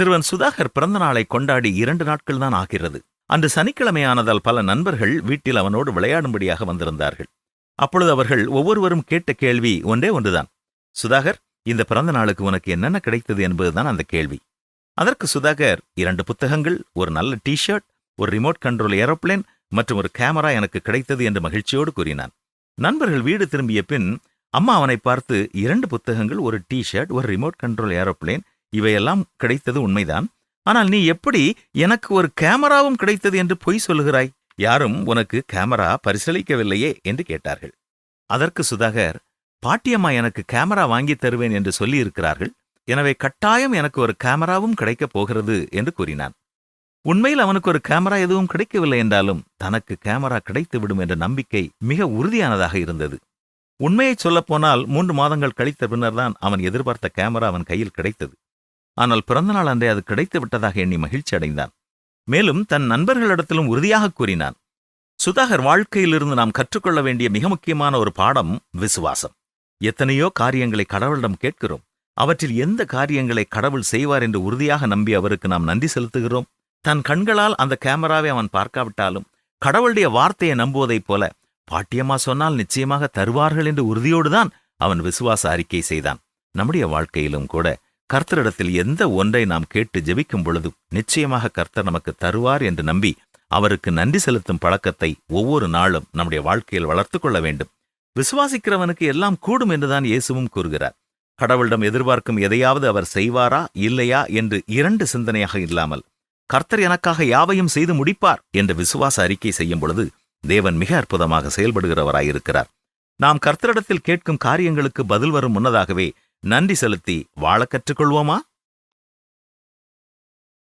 சிறுவன் சுதாகர் பிறந்த நாளை கொண்டாடி இரண்டு நாட்கள் தான் ஆகிறது. அன்று சனிக்கிழமையானதால் பல நண்பர்கள் வீட்டில் அவனோடு விளையாடும்படியாக வந்திருந்தார்கள். அப்பொழுது அவர்கள் ஒவ்வொருவரும் கேட்ட கேள்வி ஒன்றே ஒன்றுதான். சுதாகர் இந்த பிறந்த நாளுக்கு உனக்கு என்னென்ன கிடைத்தது என்பதுதான் அந்த கேள்வி. அதற்கு சுதாகர் இரண்டு புத்தகங்கள் ஒரு நல்ல டி ஷர்ட் ஒரு ரிமோட் கண்ட்ரோல் ஏரோப்ளேன் மற்றும் ஒரு கேமரா எனக்கு கிடைத்தது என்று மகிழ்ச்சியோடு கூறினான். நண்பர்கள் வீடு திரும்பிய பின் அம்மா அவனை பார்த்து இரண்டு புத்தகங்கள் ஒரு டி ஷர்ட் ஒரு ரிமோட் கண்ட்ரோல் ஏரோப்ளேன் இவையெல்லாம் கிடைத்தது உண்மைதான். ஆனால் நீ எப்படி எனக்கு ஒரு கேமராவும் கிடைத்தது என்று பொய் சொல்லுகிறாய்? யாரும் உனக்கு கேமரா பரிசளிக்கவில்லையே என்று கேட்டார்கள். அதற்கு சுதாகர் பாட்டியம்மா எனக்கு கேமரா வாங்கித் தருவேன் என்று சொல்லியிருக்கிறார்கள். எனவே கட்டாயம் எனக்கு ஒரு கேமராவும் கிடைக்கப் போகிறது என்று கூறினான். உண்மையில் அவனுக்கு ஒரு கேமரா எதுவும் கிடைக்கவில்லை என்றாலும் தனக்கு கேமரா கிடைத்துவிடும் என்ற நம்பிக்கை மிக உறுதியானதாக இருந்தது. உண்மையைச் சொல்லப்போனால் மூன்று மாதங்கள் கழித்த பின்னர்தான் அவன் எதிர்பார்த்த கேமரா அவன் கையில் கிடைத்தது. ஆனால் பிறந்தநாள் அன்றே அது கிடைத்து விட்டதாக எண்ணி மகிழ்ச்சி அடைந்தான். மேலும் தன் நண்பர்களிடத்திலும் உறுதியாக கூறினான் சுதாகர் வாழ்க்கையிலிருந்து நாம் கற்றுக்கொள்ள வேண்டிய மிக முக்கியமான ஒரு பாடம் விசுவாசம். எத்தனையோ காரியங்களை கடவுளிடம் கேட்கிறோம். அவற்றில் எந்த காரியங்களை கடவுள் செய்வார் என்று உறுதியாக நம்பி அவருக்கு நாம் நன்றி செலுத்துகிறோம். தன் கண்களால் அந்த கேமராவை அவன் பார்க்காவிட்டாலும் கடவுளுடைய வார்த்தையை நம்புவதைப் போல பாட்டியம்மா சொன்னால் நிச்சயமாக தருவார்கள் என்று உறுதியோடுதான் அவன் விசுவாச அறிக்கை செய்தான். நம்முடைய வாழ்க்கையிலும் கூட கர்த்தரிடத்தில் எந்த ஒன்றை நாம் கேட்டு ஜெபிக்கும் பொழுதும் நிச்சயமாக கர்த்தர் நமக்கு தருவார் என்று நம்பி அவருக்கு நன்றி செலுத்தும் பழக்கத்தை ஒவ்வொரு நாளும் நம்முடைய வாழ்க்கையில் வளர்த்துக் கொள்ள வேண்டும். விசுவாசிக்கிறவனுக்கு எல்லாம் கூடும் என்றுதான் இயேசுவும் கூறுகிறார். கடவுளிடம் எதிர்பார்க்கும் எதையாவது அவர் செய்வாரா இல்லையா என்று இரண்டு சிந்தனையாக இல்லாமல் கர்த்தர் எனக்காக யாவையும் செய்து முடிப்பார் என்ற விசுவாச அறிக்கை செய்யும் பொழுது தேவன் மிக அற்புதமாக செயல்படுகிறவராயிருக்கிறார். நாம் கர்த்தரிடத்தில் கேட்கும் காரியங்களுக்கு பதில் வரும் முன்னதாகவே நன்றி செலுத்தி வாழக் கற்றுக்கொள்வோமா?